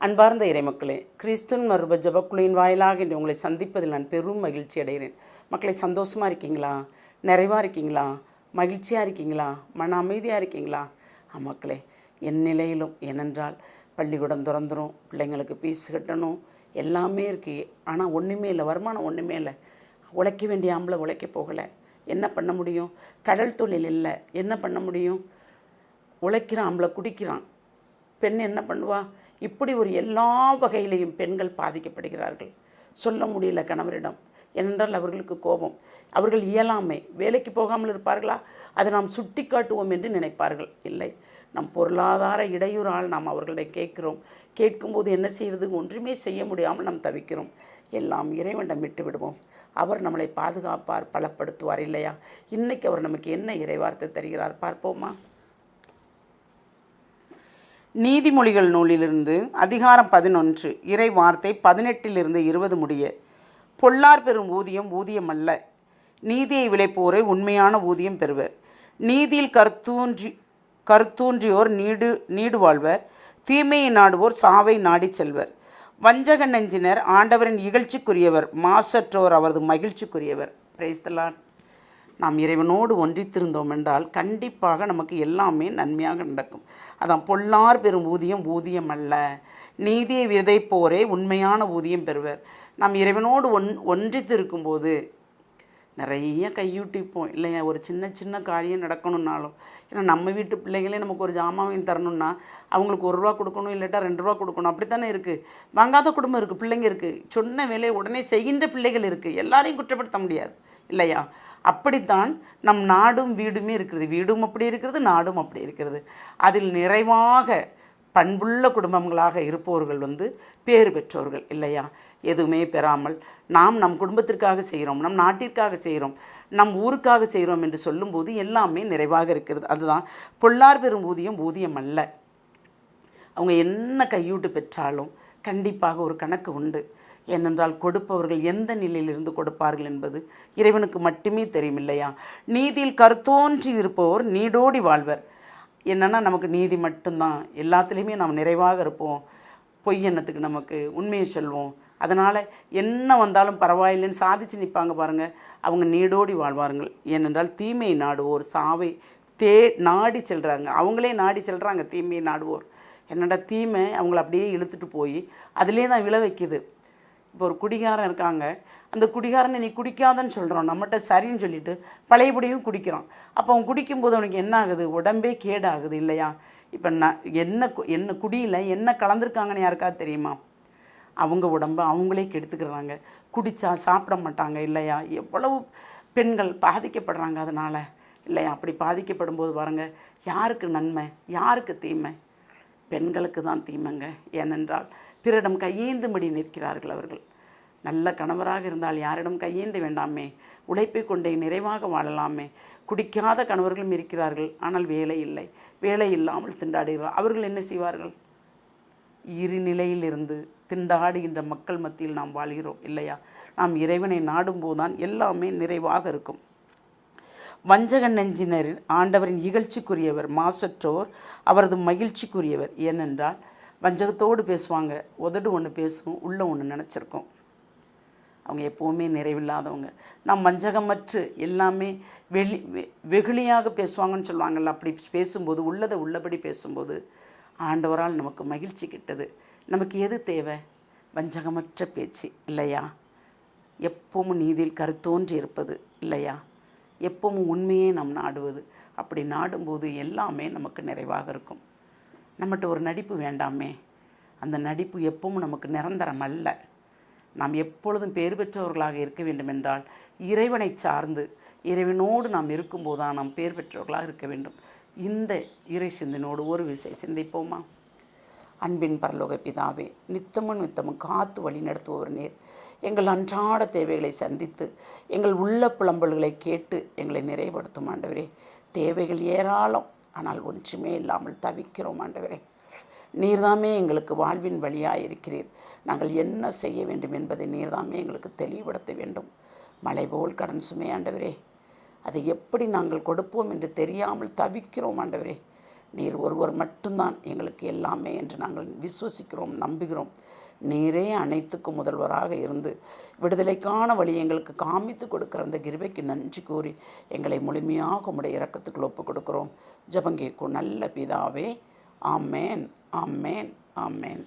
அன்பார்ந்த இறைமக்களே கிறிஸ்துவின் மருப ஜபக்குழுவின் வாயிலாக இன்று உங்களை சந்திப்பதில் நான் பெரும் மகிழ்ச்சி அடைகிறேன். மக்களை சந்தோஷமாக இருக்கீங்களா? நிறைவாக இருக்கீங்களா? மகிழ்ச்சியாக இருக்கீங்களா? மன அமைதியாக இருக்கீங்களா? ஆ மக்களே என் நிலையிலும் ஏனென்றால் பள்ளிக்கூடம் திறந்துரும் பிள்ளைங்களுக்கு பீஸ் கட்டணும் எல்லாமே இருக்குது ஆனால் ஒன்றுமே இல்லை வருமானம் ஒன்றுமே இல்லை. உழைக்க வேண்டிய ஆம்பளை உழைக்க போகலை. என்ன பண்ண முடியும்? கடல் தொழில் இல்லை. என்ன பண்ண முடியும்? உழைக்கிறான் ஆம்பளை குடிக்கிறான். பெண் என்ன பண்ணுவா? இப்படி ஒரு எல்லா வகையிலையும் பெண்கள் பாதிக்கப்படுகிறார்கள். சொல்ல முடியல கணவரிடம். ஏனென்றால் அவர்களுக்கு கோபம். அவர்கள் இயலாமை. வேலைக்கு போகாமல் இருப்பார்களா? அதை நாம் சுட்டி காட்டுவோம் என்று நினைப்பார்கள். இல்லை. நம் பொருளாதார இடையூறால் நாம் அவர்களிடம் கேட்கிறோம். கேட்கும்போது என்ன செய்வது? ஒன்றுமே செய்ய முடியாமல் நாம் தவிக்கிறோம். எல்லாம் இறைவனிடம் விட்டு விடுவோம் அவர் நம்மளை பாதுகாப்பார் பலப்படுத்துவார் இல்லையா? இன்னைக்கு அவர் நமக்கு என்ன இறைவார்த்தை தருகிறார்? பார்ப்போமா? நீதிமொழிகள் நூலிலிருந்து அதிகாரம் பதினொன்று இறை வார்த்தை பதினெட்டிலிருந்து இருபது முடிய பொல்லார் பெறும் ஊதியம் ஊதியம் அல்ல நீதியை விளைப்போரை உண்மையான ஊதியம் பெறுவர். நீதியில் கருத்தூன்றி கருத்தூன்றியோர் நீடு நீடு வாழ்வர் தீமையை நாடுவோர் சாவை நாடிச் செல்வர். வஞ்சக நெஞ்சினர் ஆண்டவரின் இகழ்ச்சிக்குரியவர். மாசற்றோர் அவரது மகிழ்ச்சிக்குரியவர். பிரைஸ்தலான் நாம் இறைவனோடு ஒன்றித்திருந்தோம் என்றால் கண்டிப்பாக நமக்கு எல்லாமே நன்மையாக நடக்கும். அதான் பொல்லார் பெறும் ஊதியம் ஊதியம் அல்ல. நீதியை விதைப்போரே உண்மையான ஊதியம் பெறுவர். நாம் இறைவனோடு ஒன் ஒன்றித்து இருக்கும்போது நிறைய கையூட்டிப்போம். இல்லையா? ஒரு சின்ன சின்ன காரியம் நடக்கணுன்னாலும் ஏன்னா நம்ம வீட்டு பிள்ளைங்களே நமக்கு ஒரு ஜாமாவையும் தரணும்னா அவங்களுக்கு ஒரு ரூபா கொடுக்கணும் இல்லாட்டா ரெண்டு ரூபா கொடுக்கணும். அப்படி தானே இருக்குது வாங்காத குடும்பம் இருக்குது பிள்ளைங்க இருக்குது சொன்ன வேலையை உடனே செய்கின்ற பிள்ளைகள் இருக்குது எல்லாரையும் குற்றப்படுத்த முடியாது. இல்லையா? அப்படித்தான் நம் நாடும் வீடுமே இருக்கிறது. வீடும் அப்படி இருக்கிறது நாடும் அப்படி இருக்கிறது. அதில் நிறைவாக பண்புள்ள குடும்பங்களாக இருப்பவர்கள் வந்து பேறு பெற்றோர்கள் இல்லையா? எதுவுமே பெறாமல் நாம் நம் குடும்பத்திற்காக செய்கிறோம் நம் நாட்டிற்காக செய்கிறோம் நம் ஊருக்காக செய்கிறோம் என்று சொல்லும்போது எல்லாமே நிறைவாக இருக்கிறது. அதுதான் பொல்லார் பெறும் ஊதியம் ஊதியம் அல்ல. அவங்க என்ன கையூட்டு பெற்றாலும் கண்டிப்பாக ஒரு கணக்கு உண்டு. ஏனென்றால் கொடுப்பவர்கள் எந்த நிலையிலிருந்து கொடுப்பார்கள் என்பது இறைவனுக்கு மட்டுமே தெரியும் இல்லையா நீதியில் கருத்தோன்றி இருப்பவர் நீடோடி வாழ்வர். என்னென்னா நமக்கு நீதி மட்டும்தான். எல்லாத்துலேயுமே நாம் நிறைவாக இருப்போம். பொய் எண்ணத்துக்கு நமக்கு உண்மையை சொல்வோம். அதனால் என்ன வந்தாலும் பரவாயில்லைன்னு சாதிச்சு நிற்பாங்க பாருங்கள் அவங்க நீடோடி வாழ்வார்கள். ஏனென்றால் தீமை நாடுவோர். சாவை தே நாடி செல்கிறாங்க அவங்களே நாடி செல்கிறாங்க தீமையை நாடுவோர். என்னோட தீமை அவங்கள அப்படியே இழுத்துட்டு போய் அதிலே தான் விழ வைக்குது. இப்போ ஒரு குடிகாரன் இருக்காங்க. அந்த குடிகாரனை நீ குடிக்காதன்னு சொல்கிறோம் நம்மகிட்ட சரின்னு சொல்லிட்டு பழையபடியும் குடிக்கிறோம் அப்போ அவன் குடிக்கும்போது அவனுக்கு என்ன ஆகுது? உடம்பே கேடாகுது இல்லையா? இப்போ நான் என்ன கு- என்ன குடியில் என்ன கலந்துருக்காங்கன்னு யாருக்கா தெரியுமா? அவங்க உடம்பு அவங்களே கெடுத்துக்கிறாங்க. குடித்தா சாப்பிட மாட்டாங்க இல்லையா? எவ்வளவு பெண்கள் பாதிக்கப்படுறாங்க அதனால் இல்லையா? அப்படி பாதிக்கப்படும் போது பாருங்க யாருக்கு நன்மை? யாருக்கு தீமை? பெண்களுக்கு தான் தீமைங்க. ஏனென்றால் பிறரிடம் கையேந்தும்படி நிற்கிறார்கள் அவர்கள். நல்ல கணவராக இருந்தால் யாரிடம் கையேந்த வேண்டாமே? உழைப்பை கொண்டே நிறைவாக வாழலாமே? குடிக்காத கணவர்களும் இருக்கிறார்கள். ஆனால் வேலை இல்லை. வேலை இல்லாமல் திண்டாடுகிறார். அவர்கள் என்ன செய்வார்கள்? இருநிலையிலிருந்து திண்டாடுகின்ற மக்கள் மத்தியில் நாம் வாழ்கிறோம் இல்லையா? நாம் இறைவனை நாடும்போதுதான் எல்லாமே நிறைவாக இருக்கும். வஞ்சக நெஞ்சினரின் ஆண்டவரின் இகழ்ச்சிக்குரியவர் மாசற்றோர் அவரது மகிழ்ச்சிக்குரியவர். ஏனென்றால் வஞ்சகத்தோடு பேசுவாங்க. உதடு ஒன்று பேசும் உள்ள ஒன்று நினச்சிருக்கோம். அவங்க எப்போவுமே நிறைவில்லாதவங்க. நாம் வஞ்சகமற்று எல்லாமே வெளி வெகுளியாக பேசுவாங்கன்னு சொல்லுவாங்கள்ல அப்படி பேசும்போது உள்ளதை உள்ளபடி பேசும்போது ஆண்டவரால் நமக்கு மகிழ்ச்சி கிட்டது. நமக்கு எது தேவை? வஞ்சகமற்ற பேச்சு இல்லையா? எப்பவும் நீதியில் கருத்தோன்றி இருப்பது இல்லையா? எப்பவும் உண்மையே நாம் நாடுவது. அப்படி நாடும்போது எல்லாமே நமக்கு நிறைவாக இருக்கும். நம்மகிட்ட ஒரு நடிப்பு வேண்டாமே. அந்த நடிப்பு எப்பவும் நமக்கு நிரந்தரம் அல்ல. நாம் எப்பொழுதும் பேர் பெற்றவர்களாக இருக்க வேண்டுமென்றால் இறைவனை சார்ந்து இறைவனோடு நாம் இருக்கும்போதுதான் நாம் பேர் பெற்றவர்களாக இருக்க வேண்டும். இந்த இறை சிந்தனோடு ஒரு விசை சிந்திப்போமா? அன்பின் பரலோக பிதாவே நித்தமும் நித்தமும் காத்து வழி நடத்துபவர் நேர். எங்கள் அன்றாட தேவைகளை சந்தித்து எங்கள் உள்ள புலம்பல்களை கேட்டு எங்களை நிறைவுபடுத்தும் ஆண்டவரே. தேவைகள் ஏராளம் ஆனால் ஒன்றுமே இல்லாமல் தவிக்கிறோம் ஆண்டவரே. நீர்தாமே எங்களுக்கு வாழ்வின் வழியாக இருக்கிறீர். நாங்கள் என்ன செய்ய வேண்டும் என்பதை நீர்தாமே எங்களுக்கு தெளிவுபடுத்த வேண்டும். மலை போல் கடன் சுமை ஆண்டவரே. அதை எப்படி நாங்கள் கொடுப்போம் என்று தெரியாமல் தவிக்கிறோம் ஆண்டவரே. நீர் ஒருவர் மட்டும்தான் எங்களுக்கு எல்லாமே என்று நாங்கள் விசுவசிக்கிறோம் நம்புகிறோம். நீரே அனைத்துக்கும் முதல்வராக இருந்து விடுதலைக்கான வழி எங்களுக்கு காமித்து கொடுக்கிற அந்த கிருபைக்கு நன்றி கூறி எங்களை முழுமையாக உடைய இறக்கத்துக்குள் ஒப்பு கொடுக்கிறோம் ஜபங்கேக்கும் நல்ல பிதாவே ஆமேன் ஆமேன் ஆமேன்.